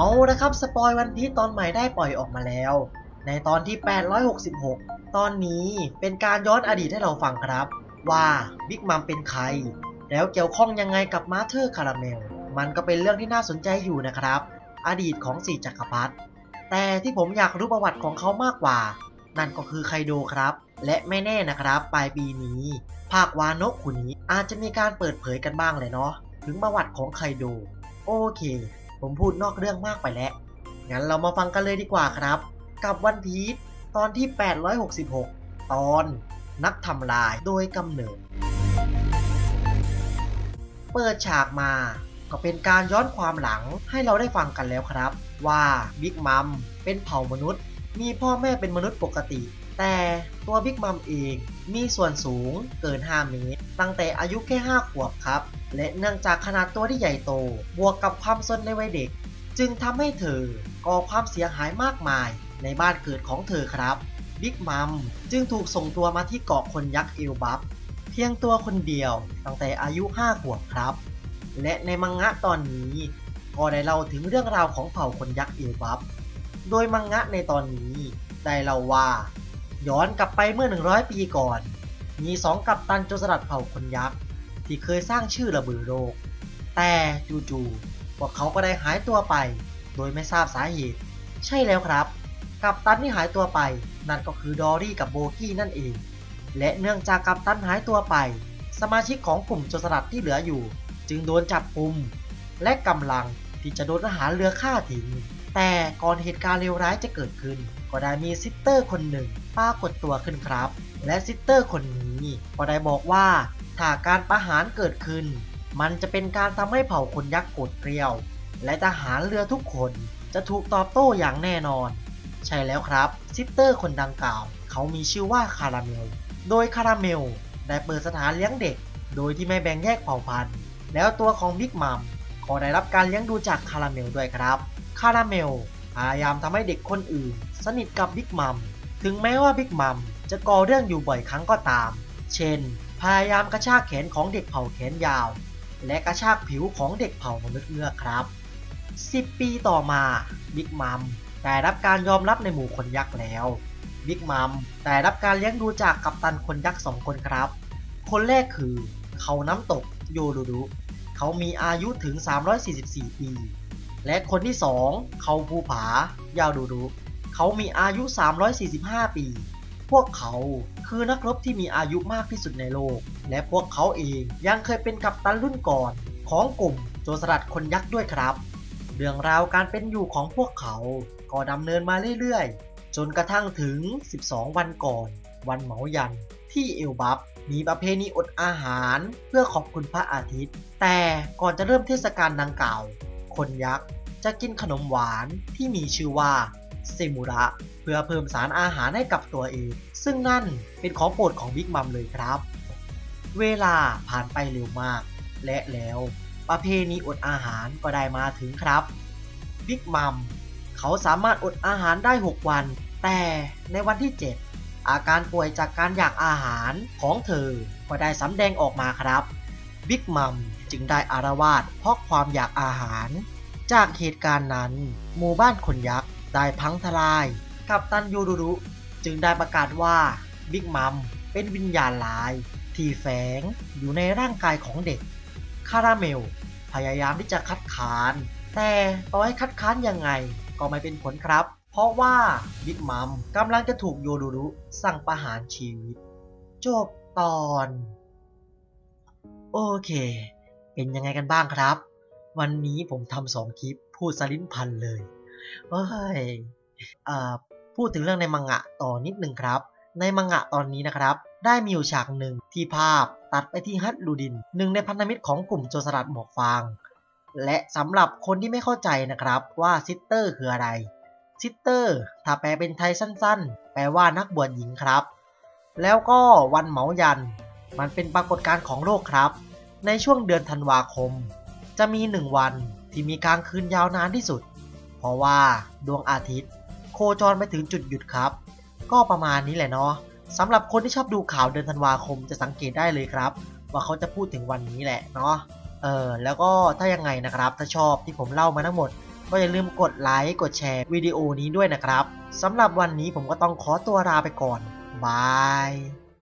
เอาละครับ สปอยวันพีตอนใหม่ได้ปล่อยออกมาแล้ว ในตอนที่ 866 ตอนนี้เป็นการย้อนอดีตให้เราฟังครับ ว่าบิ๊กมัมเป็นใคร แล้วเกี่ยวข้องยังไงกับมาเธอร์คาราเมล มันก็เป็นเรื่องที่น่าสนใจอยู่นะครับ อดีตของสี่จักรพรรดิแต่ที่ผมอยากรู้ประวัติของเขามากกว่า นั่นก็คือไคโดครับ และไม่แน่นะครับ ปลายปีนี้ ภาควานกขุนนี้อาจจะมีการเปิดเผยกันบ้างเลยเนาะถึงประวัติของไคโด โอเค ผมพูดนอกเรื่องมากไปแล้ว งั้นเรามาฟังกันเลยดีกว่าครับ กับวันพีชตอนที่ 866 ตอนนักทำลายโดยกำเนิด เปิดฉากมาก็เป็นการย้อนความหลังให้เราได้ฟังกันแล้วครับ ว่าบิ๊กมัมเป็นเผ่ามนุษย์ มีพ่อแม่เป็นมนุษย์ปกติ แต่ตัวบิ๊กมัมเองมีส่วนสูงเกิน 5 เมตร ตั้งแต่อายุแค่ 5 ขวบครับ และเนื่องจากขนาดตัวที่ใหญ่โต บวกกับความซนในวัยเด็ก จึงทำให้เธอก่อความเสียหายมากมายในบ้านเกิดของเธอครับบิ๊กมัมจึงถูกส่งตัวมาที่เกาะคนยักษ์เอลบัฟเพียงตัวคนเดียวตั้งแต่อายุ 5 ขวบครับ และในมังงะตอนนี้ ก็ได้เล่าถึงเรื่องราวของเผ่าคนยักษ์เอลบัฟโดยมังงะในตอนนี้ได้เล่าว่า ย้อนกลับไปเมื่อ 100 ปีก่อน มีสองกัปตันโจรสลัดเผ่าคนยักษ์ ที่เคยสร้างชื่อระเบือโลก แต่จู่ๆพวกเขาก็ได้หายตัวไป โดยไม่ทราบสาเหตุ ใช่แล้วครับ กัปตันที่หายตัวไป นั่นก็คือดอรี่กับโบกี้นั่นเอง และเนื่องจากกัปตันหายตัวไป สมาชิกของกลุ่มโจรสลัดที่เหลืออยู่ จึงโดนจับกุม และกำลังที่จะโดนทหารเรือฆ่าทิ้ง แต่ก่อนเหตุการณ์เลวร้ายจะเกิดขึ้น ก็ได้มีซิสเตอร์คนหนึ่งปรากฏตัวขึ้นครับ และซิสเตอร์คนนี้ก็ได้บอกว่าถ้าการประหารเกิดขึ้น มันจะเป็นการทำให้เผ่าคนยักษ์โกรธเกรียว และทหารเรือทุกคนจะถูกตอบโต้อย่างแน่นอน ใช่แล้วครับ ซิสเตอร์คนดังกล่าว เขามีชื่อว่าคาราเมล โดยคาราเมลได้เปิดสถานเลี้ยงเด็ก โดยที่ไม่แบ่งแยกเผ่าพันธุ์ แล้วตัวของบิ๊กมัม ก็ได้รับการเลี้ยงดูจากคาราเมลด้วยครับ คาราเมลพยายามทำให้เด็กคนอื่น สนิทกับบิ๊กมัม ถึงแม้ว่าบิ๊กมัมจะก่อเรื่องอยู่บ่อยครั้งก็ตาม เช่น พยายามกระชากแขนของเด็กเผ่าแขนยาว และกระชากผิวของเด็กเผ่ามนุษย์เงือกครับ 10 ปีต่อมา บิ๊กมัมได้รับการยอมรับในหมู่คนยักษ์แล้ว บิ๊กมัมได้รับการเลี้ยงดูจากกัปตันคนยักษ์สองคนครับ คนแรกคือ เขาน้ำตกโยดูดุ เขามีอายุถึง 344 ปี และคนที่ 2 เขาภูผา ยาวดูดุเขามีอายุ 345 ปี พวกเขาคือนักรบที่มีอายุมากที่สุดในโลก และพวกเขาเองยังเคยเป็นกัปตันรุ่นก่อนของกลุ่มโจรสลัดคนยักษ์ด้วยครับ เรื่องราวการเป็นอยู่ของพวกเขาก็ดำเนินมาเรื่อยๆ จนกระทั่งถึง 12 วันก่อน วันเหมายันที่เอลบัฟ มีประเพณีอดอาหารเพื่อขอบคุณพระอาทิตย์ แต่ก่อนจะเริ่มเทศกาลดังกล่าว คนยักษ์จะกินขนมหวานที่มีชื่อว่าเซมุระเพื่อเพิ่มสารอาหารให้กับตัวเอง ซึ่งนั่นเป็นของโปรดของบิ๊กมัมเลยครับ เวลาผ่านไปเร็วมาก และแล้วประเพณีอดอาหารก็ได้มาถึงครับบิ๊กมัมเขาสามารถอดอาหารได้ 6 วัน แต่ในวันที่ 7 อาการป่วยจากการอยากอาหารของเธอก็ได้สำแดงออกมาครับ บิ๊กมัมจึงได้อารวาสเพราะความอยากอาหาร จากเหตุการณ์นั้น หมู่บ้านคนยักษ์ได้พังทลาย กับตันยูรุรุจึงได้ประกาศว่าบิ๊กมัมเป็นวิญญาณร้าย ที่แฝงอยู่ในร่างกายของเด็ก คาราเมล พยายามที่จะคัดค้าน แต่ต่อให้คัดค้านยังไงก็ไม่เป็นผลครับ เพราะว่าบิ๊กมัมกำลังจะถูกโยดูรุสั่งประหารชีวิต จบตอน โอเค เป็นยังไงกันบ้างครับ วันนี้ผมทำสองคลิปพูดสลิ้นพันเลยเฮ้ยพูดถึงเรื่องในมังงะต่อนิดหนึ่งครับ ในมังงะตอนนี้นะครับ ได้มีอยู่ฉากหนึ่งที่ภาพตัดไปที่ฮัตลูดิน หนึ่งในพันธมิตรของกลุ่มโจรสลัดหมวกฟาง และสำหรับคนที่ไม่เข้าใจนะครับว่าซิสเตอร์คืออะไร ซิสเตอร์ ถ้าแปลเป็นไทยสั้นๆ แปลว่านักบวชหญิงครับ แล้วก็วันเหมายัน มันเป็นปรากฏการณ์ของโลกครับ ในช่วงเดือนธันวาคม จะมีหนึ่งวันที่มีกลางคืนยาวนานที่สุด เพราะว่าดวงอาทิตย์ โคจรไปถึงจุดหยุดครับ ก็ประมาณนี้แหละเนาะสำหรับคนที่ชอบดูข่าวเดือนธันวาคมจะสังเกตได้เลยครับ ว่าเขาจะพูดถึงวันนี้แหละเนาะเออแล้วก็ถ้ายังไงนะครับ ถ้าชอบที่ผมเล่ามาทั้งหมด ก็อย่าลืมกดไลค์กดแชร์วิดีโอนี้ด้วยนะครับสำหรับวันนี้ผมก็ต้องขอตัวลาไปก่อนบาย